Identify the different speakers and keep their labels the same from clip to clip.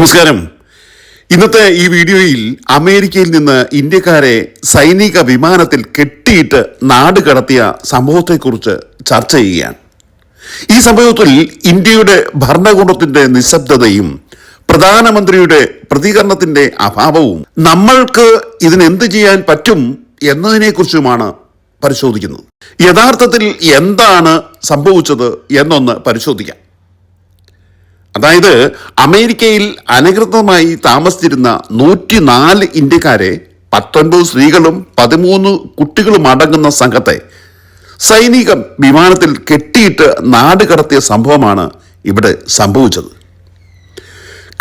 Speaker 1: നമസ്കാരം. ഇന്നത്തെ ഈ വീഡിയോയിൽ അമേരിക്കയിൽ നിന്ന് ഇന്ത്യക്കാരെ സൈനിക വിമാനത്തിൽ കെട്ടിയിട്ട് നാട് കടത്തിയ സംഭവത്തെക്കുറിച്ച് ചർച്ച ചെയ്യുകയാണ്. ഈ സംഭവത്തിൽ ഇന്ത്യയുടെ ഭരണകൂടത്തിന്റെ നിശബ്ദതയും പ്രധാനമന്ത്രിയുടെ പ്രതികരണത്തിന്റെ അഭാവവും നമ്മൾക്ക് ഇതിനെന്ത് ചെയ്യാൻ പറ്റും എന്നതിനെക്കുറിച്ചുമാണ് പരിശോധിക്കുന്നത്. യഥാർത്ഥത്തിൽ എന്താണ് സംഭവിച്ചത് എന്നൊന്ന് പരിശോധിക്കാം. അതായത് അമേരിക്കയിൽ അനധികൃതമായി താമസിച്ചിരുന്ന നൂറ്റിനാല് ഇന്ത്യക്കാരെ പത്തൊൻപത് സ്ത്രീകളും പതിമൂന്ന് കുട്ടികളും അടങ്ങുന്ന സംഘത്തെ സൈനിക വിമാനത്തിൽ കെട്ടിയിട്ട് നാട് കടത്തിയ സംഭവമാണ് ഇവിടെ സംഭവിച്ചത്.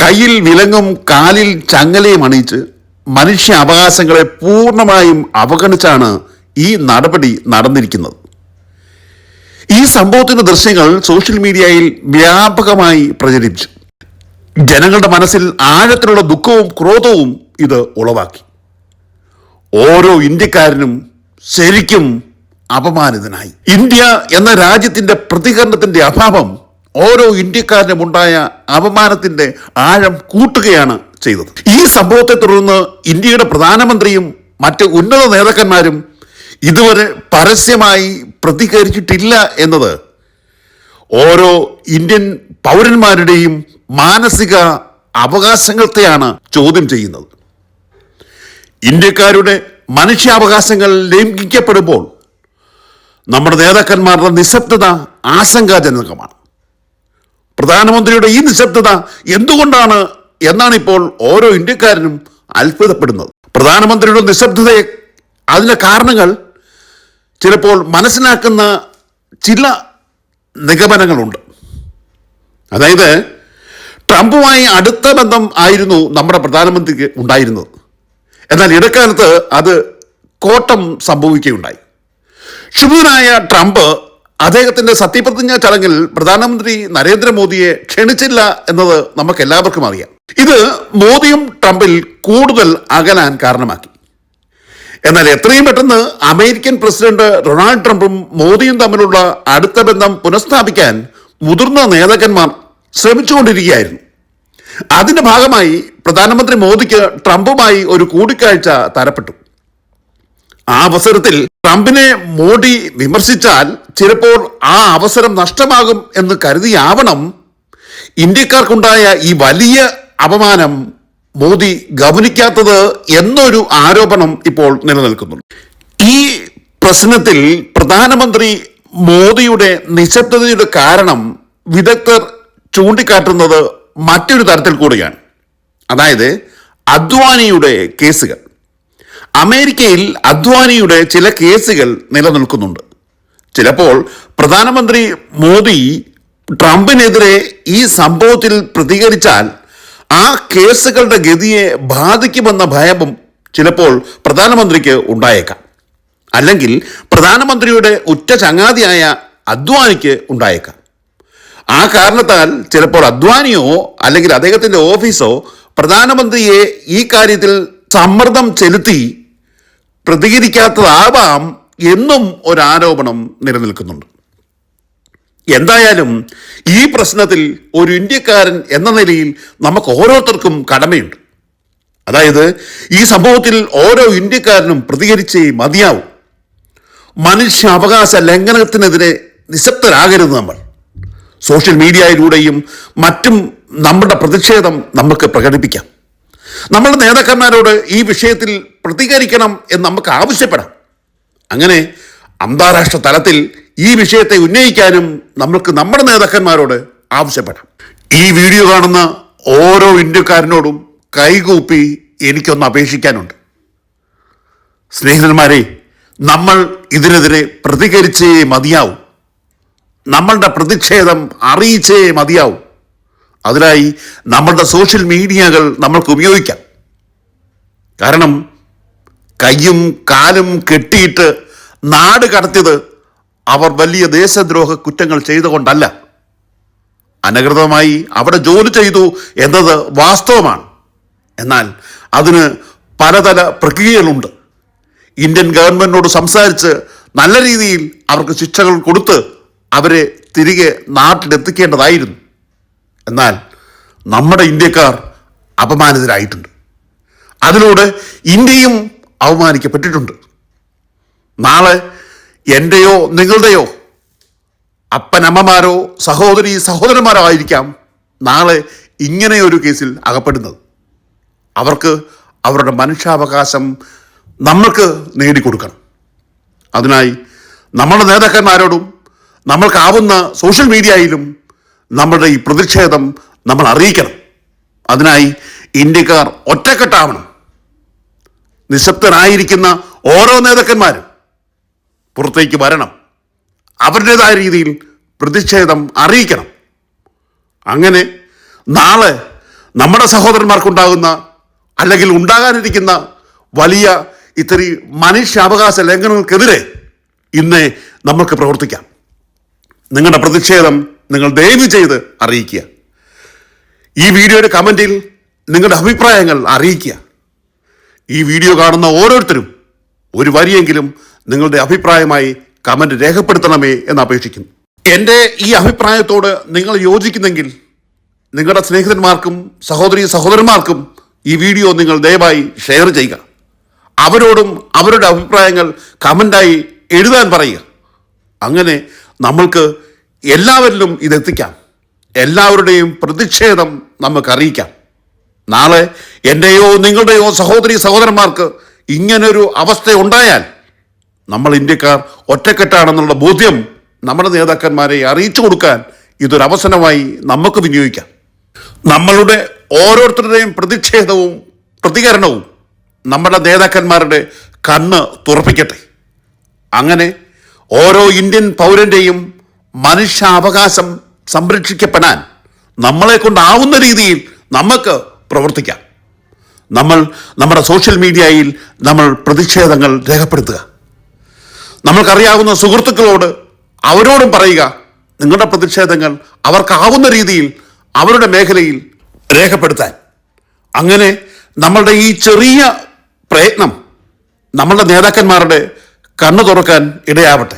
Speaker 1: കയ്യിൽ വിലങ്ങും കാലിൽ ചങ്ങലയും അണിയിച്ച് മനുഷ്യ അവകാശങ്ങളെ പൂർണമായും അവഗണിച്ചാണ് ഈ നടപടി നടന്നിരിക്കുന്നത്. ഈ സംഭവത്തിന്റെ ദൃശ്യങ്ങൾ സോഷ്യൽ മീഡിയയിൽ വ്യാപകമായി പ്രചരിച്ചു. ജനങ്ങളുടെ മനസ്സിൽ ആഴത്തിലുള്ള ദുഃഖവും ക്രോധവും ഇത് ഉളവാക്കി. ഓരോ ഇന്ത്യക്കാരനും ശരിക്കും അപമാനിതനായി. ഇന്ത്യ എന്ന രാജ്യത്തിന്റെ പ്രതികരണത്തിന്റെ അഭാവം ഓരോ ഇന്ത്യക്കാരനും ഉണ്ടായ അപമാനത്തിന്റെ ആഴം കൂട്ടുകയാണ് ചെയ്തത്. ഈ സംഭവത്തെ തുടർന്ന് ഇന്ത്യയുടെ പ്രധാനമന്ത്രിയും മറ്റ് ഉന്നത നേതാക്കന്മാരും ഇതുവരെ പരസ്യമായി പ്രതികരിച്ചിട്ടില്ല എന്നത് ഓരോ ഇന്ത്യൻ പൗരന്മാരുടെയും മാനസിക അവകാശങ്ങളെയാണ് ചോദ്യം ചെയ്യുന്നത്. ഇന്ത്യക്കാരുടെ മനുഷ്യാവകാശങ്ങൾ ലംഘിക്കപ്പെടുമ്പോൾ നമ്മുടെ നേതാക്കന്മാരുടെ നിശബ്ദത ആശങ്കാജനകമാണ്. പ്രധാനമന്ത്രിയുടെ ഈ നിശബ്ദത എന്തുകൊണ്ടാണ് എന്നാണ് ഇപ്പോൾ ഓരോ ഇന്ത്യക്കാരനും അത്ഭുതപ്പെടുന്നത്. പ്രധാനമന്ത്രിയുടെ നിശബ്ദതയെ അതിന്റെ കാരണങ്ങൾ ചിലപ്പോൾ മനസ്സിലാക്കുന്ന ചില നിഗമനങ്ങളുണ്ട്. അതായത് ട്രംപുമായി അടുത്ത ബന്ധം ആയിരുന്നു നമ്മുടെ പ്രധാനമന്ത്രിക്ക് ഉണ്ടായിരുന്നത്. എന്നാൽ ഇടക്കാലത്ത് അത് കോട്ടം സംഭവിക്കുകയുണ്ടായി. ക്ഷുഭിതനായ ട്രംപ് അദ്ദേഹത്തിന്റെ സത്യപ്രതിജ്ഞാ ചടങ്ങിൽ പ്രധാനമന്ത്രി നരേന്ദ്രമോദിയെ ക്ഷണിച്ചില്ല എന്നത് നമുക്ക് എല്ലാവർക്കും അറിയാം. ഇത് മോദിയും ട്രംപിൽ കൂടുതൽ അകലാൻ കാരണമാക്കി. എന്നാൽ എത്രയും പെട്ടെന്ന് അമേരിക്കൻ പ്രസിഡന്റ് ഡൊണാൾഡ് ട്രംപും മോദിയും തമ്മിലുള്ള അടുത്ത ബന്ധം പുനഃസ്ഥാപിക്കാൻ മുതിർന്ന നേതാക്കന്മാർ ശ്രമിച്ചുകൊണ്ടിരിക്കുകയായിരുന്നു. അതിന്റെ ഭാഗമായി പ്രധാനമന്ത്രി മോദിക്ക് ട്രംപുമായി ഒരു കൂടിക്കാഴ്ച തരപ്പെട്ടു. ആ അവസരത്തിൽ ട്രംപിനെ മോഡി വിമർശിച്ചാൽ ചിലപ്പോൾ ആ അവസരം നഷ്ടമാകും എന്ന് കരുതിയാവണം ഇന്ത്യക്കാർക്കുണ്ടായ ഈ വലിയ അപമാനം മോദി ഗവനിക്കാത്തത് എന്നൊരു ആരോപണം ഇപ്പോൾ നിലനിൽക്കുന്നുണ്ട്. ഈ പ്രശ്നത്തിൽ പ്രധാനമന്ത്രി മോദിയുടെ നിശബ്ദതയുടെ കാരണം വിദഗ്ധർ ചൂണ്ടിക്കാട്ടുന്നത് മറ്റൊരു തരത്തിൽ കൂടിയാണ്. അതായത് അദ്വാനിയുടെ കേസുകൾ. അമേരിക്കയിൽ അദ്വാനിയുടെ ചില കേസുകൾ നിലനിൽക്കുന്നുണ്ട്. ചിലപ്പോൾ പ്രധാനമന്ത്രി മോദി ട്രംപിനെതിരെ ഈ സംഭവത്തിൽ പ്രതികരിച്ചാൽ ആ കേസുകളുടെ ഗതിയെ ബാധിക്കുമെന്ന ഭയവും ചിലപ്പോൾ പ്രധാനമന്ത്രിക്ക് ഉണ്ടായേക്കാം. അല്ലെങ്കിൽ പ്രധാനമന്ത്രിയുടെ ഉറ്റ ചങ്ങാതിയായ അദ്വാനിക്ക് ഉണ്ടായേക്കാം. ആ കാരണത്താൽ ചിലപ്പോൾ അദ്വാനിയോ അല്ലെങ്കിൽ അദ്ദേഹത്തിന്റെ ഓഫീസോ പ്രധാനമന്ത്രിയെ ഈ കാര്യത്തിൽ സമ്മർദ്ദം ചെലുത്തി പ്രതികരിക്കാത്തതാവാം എന്നും ഒരു ആരോപണം നിലനിൽക്കുന്നുണ്ട്. എന്തായാലും ഈ പ്രശ്നത്തിൽ ഒരു ഇന്ത്യക്കാരൻ എന്ന നിലയിൽ നമുക്ക് ഓരോരുത്തർക്കും കടമയുണ്ട്. അതായത് ഈ സംഭവത്തിൽ ഓരോ ഇന്ത്യക്കാരനും പ്രതികരിച്ചേ മതിയാവും. മനുഷ്യ അവകാശ ലംഘനത്തിനെതിരെ നിശബ്ദരാകരുത് നമ്മൾ. സോഷ്യൽ മീഡിയയിലൂടെയും മറ്റും നമ്മുടെ പ്രതിഷേധം നമുക്ക് പ്രകടിപ്പിക്കാം. നമ്മുടെ നേതാക്കന്മാരോട് ഈ വിഷയത്തിൽ പ്രതികരിക്കണം എന്ന് നമുക്ക് ആവശ്യപ്പെടാം. അങ്ങനെ അന്താരാഷ്ട്ര തലത്തിൽ ഈ വിഷയത്തെ ഉന്നയിക്കാനും നമ്മൾക്ക് നമ്മുടെ നേതാക്കന്മാരോട് ആവശ്യപ്പെടാം. ഈ വീഡിയോ കാണുന്ന ഓരോ ഇന്ത്യക്കാരനോടും കൈകൂപ്പി എനിക്കൊന്ന് അപേക്ഷിക്കാനുണ്ട്. സ്നേഹിതന്മാരെ നമ്മൾ ഇതിനെതിരെ പ്രതികരിച്ചേ മതിയാവും. നമ്മളുടെ പ്രതിഷേധം അറിയിച്ചേ മതിയാവും. അതിനായി നമ്മളുടെ സോഷ്യൽ മീഡിയകൾ നമ്മൾക്ക് ഉപയോഗിക്കാം. കാരണം കയ്യും കാലും കെട്ടിയിട്ട് നാട് കടത്തിയത് അവർ വലിയ ദേശദ്രോഹ കുറ്റങ്ങൾ ചെയ്തുകൊണ്ടല്ല. അനകൃതമായി അവിടെ ജോലി ചെയ്തു എന്നത് വാസ്തവമാണ്. എന്നാൽ അതിന് പലതര പ്രക്രിയകളുണ്ട്. ഇന്ത്യൻ ഗവൺമെന്റിനോട് സംസാരിച്ച് നല്ല രീതിയിൽ അവർക്ക് ശിക്ഷകൾ കൊടുത്ത് അവരെ തിരികെ നാട്ടിലെത്തിക്കേണ്ടതായിരുന്നു. എന്നാൽ നമ്മുടെ ഇന്ത്യക്കാർ അപമാനിതരായിട്ടുണ്ട്. അതിലൂടെ ഇന്ത്യയും അവമാനിക്കപ്പെട്ടിട്ടുണ്ട്. നാളെ എന്റെയോ നിങ്ങളുടെയോ അപ്പനമ്മമാരോ സഹോദരി സഹോദരന്മാരോ ആയിരിക്കാം നാളെ ഇങ്ങനെയൊരു കേസിൽ അകപ്പെടുന്നത്. അവർക്ക് അവരുടെ മനുഷ്യാവകാശം നമ്മൾക്ക് നേടിക്കൊടുക്കണം. അതിനായി നമ്മുടെ നേതാക്കന്മാരോടും നമ്മൾക്കാവുന്ന സോഷ്യൽ മീഡിയയിലും നമ്മളുടെ ഈ പ്രതിഷേധം നമ്മൾ അറിയിക്കണം. അതിനായി ഇന്ത്യക്കാർ ഒറ്റക്കെട്ടാവണം. നിശബ്ദനായിരിക്കുന്ന ഓരോ നേതാക്കന്മാരും പുറത്തേക്ക് വരണം. അവരുടേതായ രീതിയിൽ പ്രതിഷേധം അറിയിക്കണം. അങ്ങനെ നാളെ നമ്മുടെ സഹോദരന്മാർക്കുണ്ടാകുന്ന അല്ലെങ്കിൽ ഉണ്ടാകാനിരിക്കുന്ന വലിയ ഇത്തിരി മനുഷ്യാവകാശ ലംഘനങ്ങൾക്കെതിരെ ഇന്ന് നമുക്ക് പ്രവർത്തിക്കാം. നിങ്ങളുടെ പ്രതിഷേധം നിങ്ങൾ ദയവ് ചെയ്ത് അറിയിക്കുക. ഈ വീഡിയോയുടെ കമന്റിൽ നിങ്ങളുടെ അഭിപ്രായങ്ങൾ അറിയിക്കുക. ഈ വീഡിയോ കാണുന്ന ഓരോരുത്തരും ഒരു വരിയെങ്കിലും നിങ്ങളുടെ അഭിപ്രായമായി കമന്റ് രേഖപ്പെടുത്തണമേ എന്ന് അപേക്ഷിക്കുന്നു. എന്റെ ഈ അഭിപ്രായത്തോട് നിങ്ങൾ യോജിക്കുന്നെങ്കിൽ നിങ്ങളുടെ സ്നേഹിതന്മാർക്കും സഹോദരി സഹോദരന്മാർക്കും ഈ വീഡിയോ നിങ്ങൾ ദയവായി ഷെയർ ചെയ്യുക. അവരോടും അവരുടെ അഭിപ്രായങ്ങൾ കമന്റായി എഴുതാൻ പറയുക. അങ്ങനെ നമ്മൾക്ക് എല്ലാവരിലും ഇതെത്തിക്കാം. എല്ലാവരുടെയും പ്രതിഷേധം നമുക്കറിയിക്കാം. നാളെ എന്റെയോ നിങ്ങളുടെയോ സഹോദരി സഹോദരന്മാർക്ക് ഇങ്ങനൊരു അവസ്ഥ ഉണ്ടായാൽ നമ്മൾ ഇന്ത്യക്കാർ ഒറ്റക്കെട്ടാണെന്നുള്ള ബോധ്യം നമ്മുടെ നേതാക്കന്മാരെ അറിയിച്ചു കൊടുക്കാൻ ഇതൊരു അവസരമായി നമുക്ക് വിനിയോഗിക്കാം. നമ്മളുടെ ഓരോരുത്തരുടെയും പ്രതിഷേധവും പ്രതികരണവും നമ്മുടെ നേതാക്കന്മാരുടെ കണ്ണ് തുറപ്പിക്കട്ടെ. അങ്ങനെ ഓരോ ഇന്ത്യൻ പൗരന്റെയും മനുഷ്യാവകാശം സംരക്ഷിക്കപ്പെടാൻ നമ്മളെ കൊണ്ടാവുന്ന രീതിയിൽ നമുക്ക് പ്രവർത്തിക്കാം. നമ്മൾ നമ്മുടെ സോഷ്യൽ മീഡിയയിൽ നമ്മൾ പ്രതിഷേധങ്ങൾ രേഖപ്പെടുത്തുക. നമ്മൾക്കറിയാവുന്ന സുഹൃത്തുക്കളോട് അവരോടും പറയുക നിങ്ങളുടെ പ്രതിഷേധങ്ങൾ അവർക്കാവുന്ന രീതിയിൽ അവരുടെ മേഖലയിൽ രേഖപ്പെടുത്താൻ. അങ്ങനെ നമ്മളുടെ ഈ ചെറിയ പ്രയത്നം നമ്മളുടെ നേതാക്കന്മാരുടെ കണ്ണു തുറക്കാൻ ഇടയാവട്ടെ.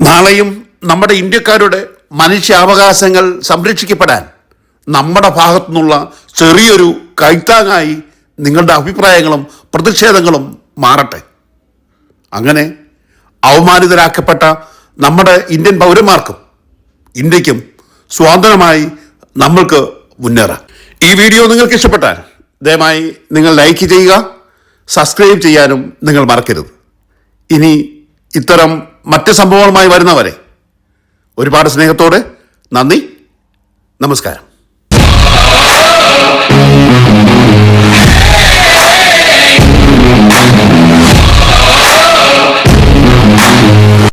Speaker 1: നാളെയും നമ്മുടെ ഇന്ത്യക്കാരുടെ മനുഷ്യാവകാശങ്ങൾ സംരക്ഷിക്കപ്പെടാൻ നമ്മുടെ ഭാഗത്തു നിന്നുള്ള ചെറിയൊരു കൈത്താങ്ങായി നിങ്ങളുടെ അഭിപ്രായങ്ങളും പ്രതിഷേധങ്ങളും മാറട്ടെ. അങ്ങനെ അവമാനിതരാക്കപ്പെട്ട നമ്മുടെ ഇന്ത്യൻ പൗരന്മാർക്കും ഇന്ത്യക്കും സ്വാതന്ത്ര്യമായി നമ്മൾക്ക് മുന്നേറാം. ഈ വീഡിയോ നിങ്ങൾക്ക് ഇഷ്ടപ്പെട്ടാൽ ദയവായി നിങ്ങൾ ലൈക്ക് ചെയ്യുക സബ്സ്ക്രൈബ് ചെയ്യാനും നിങ്ങൾ മറക്കരുത്. ഇനി ഇത്തരം മറ്റ് സംഭവങ്ങളുമായി വരുന്നവരെ ഒരുപാട് സ്നേഹത്തോടെ നന്ദി നമസ്കാരം.